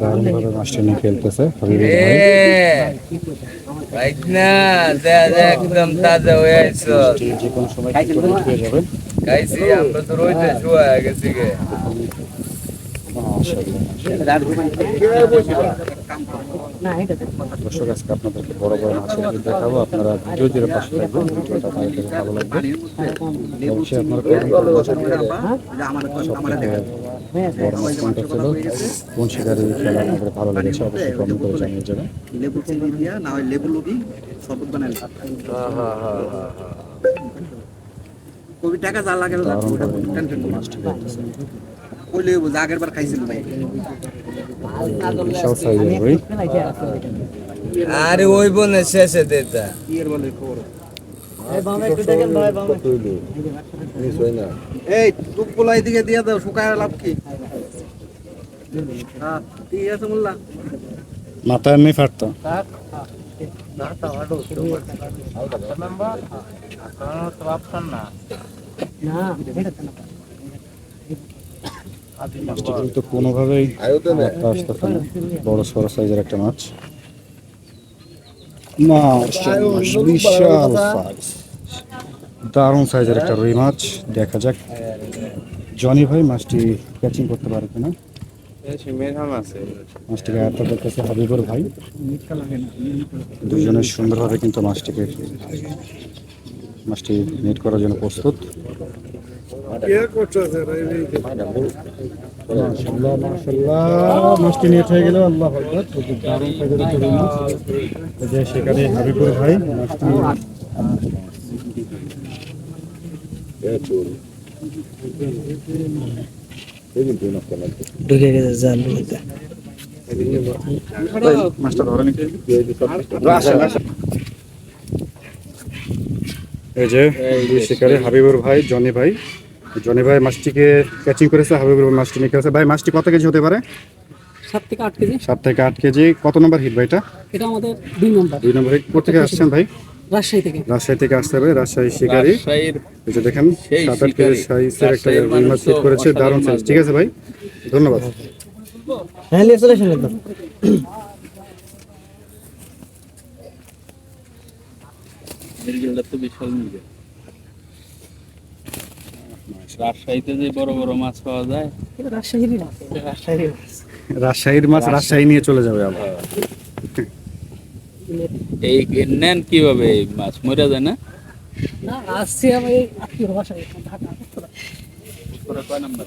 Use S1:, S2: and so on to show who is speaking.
S1: দারুণভাবে মাছটি নিয়ে খেলতেছে
S2: একদম তাজা হয়ে আইছো।
S1: যে কোনো সময়
S2: খাইছি আমরা তো রইতে শুয়া গেছি গে।
S1: দর্শক আজকে আপনাদেরকে বড় বড় মাছের দেখাবো। আপনারা ভিডিও পাশে থাকবেন ভিডিওটা আপনাদের ভালো লাগবে। অবশ্যই আপনারা বড় মাছ কোনটা ছিল কোন শিকারি খেলা আপনাদের ভালো লেগেছে অবশ্যই কমেন্ট করে জানিয়ে যাবেন।
S3: লেবু দিয়া না হয় লেবু লবি শরবত বানাই কবি টাকা যা লাগে
S1: মাছটি
S3: লেবু যা আগের বার খাইছিল ভাই।
S2: আরে ওই বনে শেষে দেতা
S3: কি এর বলে খবর? এই এইদিকে দিয়ে দাও শুকায় লাভ কি? হ্যাঁ ঠিক আছে মোল্লা?
S1: মাথা এমনি ফাটতো। মাছটি কিন্তু কোনোভাবেই বড় সড়ো সাইজের একটা মাছ। বিশাল দারুণ সাইজের একটা রুই মাছ। দেখা যাক। জনি ভাই, মাছটি ক্যাচিং করতে পারে কিনা? মাছটিকে আয়ত্ত করতেছে হাবিবুর ভাই। দুজনের সুন্দরভাবে কিন্তু মাছটিকে মাছটি নেট করার জন্য প্রস্তুত। মাছটি নেট হয়ে গেল আল্লাহ যে সেখানে হাবিবুর ভাই মাছটি
S4: ঢুকে গেছে জাল
S1: মাছটা ধরে এই যে শিকারে হাবিবুর ভাই জনি ভাই। জনি ভাই মাছটিকে ক্যাচিং করেছে হাবিবুর মাছটি নিয়ে খেয়েছে ভাই মাছটি কত কেজি হতে পারে?
S4: সাত থেকে আট কেজি।
S1: সাত থেকে আট কেজি। কত নম্বর হিট ভাই
S4: এটা? আমাদের দুই নম্বর।
S1: দুই নম্বর হিট কোথেকে আসছেন ভাই?
S4: রাজশাহী থেকে।
S1: রাজশাহী থেকে আসতে হবে রাজশাহী শিকারি। এই যে দেখেন সাত আট কেজি
S2: শিকারি।
S1: সাইজের একটা রুই মাছ
S2: মানুষ
S1: করেছে দারুণ সাইজ ঠিক আছে ভাই ধন্যবাদ।
S4: হ্যাঁ নিয়ে চলে আসেন একদম।
S5: তো বিশাল মিরগেল রাজশাহীতে যে বড় বড় মাছ পাওয়া যায়
S4: এটা রাজশাহীরই মাছ। এটা রাজশাহীরই মাছ।
S1: রাজশাহীর মাছ রাজশাহী। নিয়ে চলে যাবে আবার।
S5: এই নেন কীভাবে এই মাছ? মরে যায় না?
S4: না আসছি আমি আত্মীয় বাসায় ঢাকা
S5: কয়
S4: নম্বর।